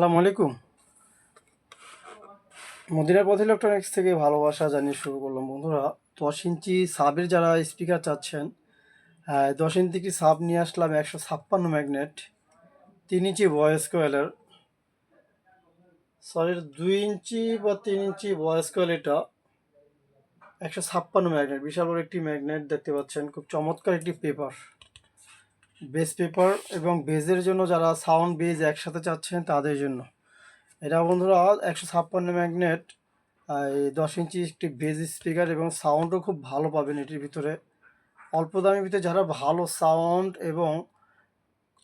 সালাম আলাইকুম। মদিনার পথ ইলেকট্রনিক্স থেকে ভালোবাসা জানিয়ে শুরু করলাম। বন্ধুরা, দশ ইঞ্চি সাবের যারা স্পিকার চাচ্ছেন দশ ইঞ্চি কি সাব নিয়ে আসলাম একশো ছাপ্পান্ন ম্যাগনেট তিন ইঞ্চি ভয়েস কয়েলের সরি দুই ইঞ্চি বা তিন ইঞ্চি ভয়েস কয়েল এটা একশো ছাপ্পান্ন ম্যাগনেট বিশাল বড় একটি ম্যাগনেট দেখতে পাচ্ছেন। খুব চমৎকার একটি পেপার বেস পেপার এবং বেজের জন্য যারা সাউন্ড বেজ একসাথে চাচ্ছেন তাদের জন্য। এটা বন্ধুরা একশো ছাপ্পান্ন ম্যাগনেট এই দশ ইঞ্চি একটি বেজ স্পিকার এবং সাউন্ডও খুব ভালো পাবেন এটির ভিতরে। অল্প দামের ভিতরে যারা ভালো সাউন্ড এবং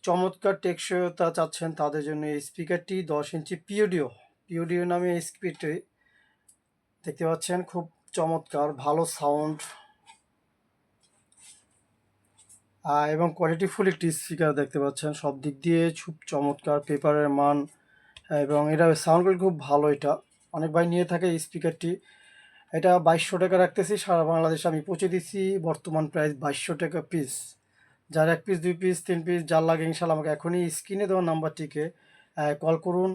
চমৎকার টেকসইতা চাচ্ছেন তাদের জন্য এই স্পিকারটি দশ ইঞ্চি পিওডিও পিওডিও নামে এই স্পিকারটি দেখতে পাচ্ছেন, খুব চমৎকার, ভালো সাউন্ড এবং কোয়ালিটিফুল একটি স্পিকার দেখতে পাচ্ছেন। সব দিক দিয়ে খুব চমৎকার, পেপারের মান এবং এটা সাউন্ড কোয়ালিটি খুব ভালো এটা। অনেক ভাই নিয়ে থাকে এই স্পিকারটি এটা বাইশশো টাকা রাখতেছি, সারা বাংলাদেশে আমি পৌঁছে দিচ্ছি বর্তমান প্রাইস বাইশশো টাকা পিস যার এক পিস দুই পিস তিন পিস যার লাগে ইনশাল্লাহ আমাকে এখনই স্ক্রিনে দেওয়া নাম্বারটিকে কল করুন।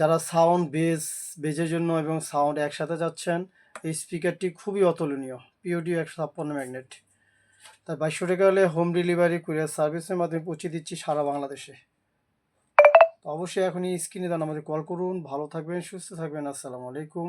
যারা সাউন্ড বেস বেজের জন্য এবং সাউন্ড একসাথে যাচ্ছেন, এই স্পিকারটি খুবই অতুলনীয়। পিওডিও একশো ছাপ্পান্ন ম্যাগনেট তাই বাইশশো টাকা হলে হোম ডেলিভারি কুরিয়ার সার্ভিসের মাধ্যমে পৌঁছে দিচ্ছি সারা বাংলাদেশে। তো অবশ্যই এখনই স্ক্রিনে দেন আমাদের কল করুন। ভালো থাকবেন, সুস্থ থাকবেন। আসসালামু আলাইকুম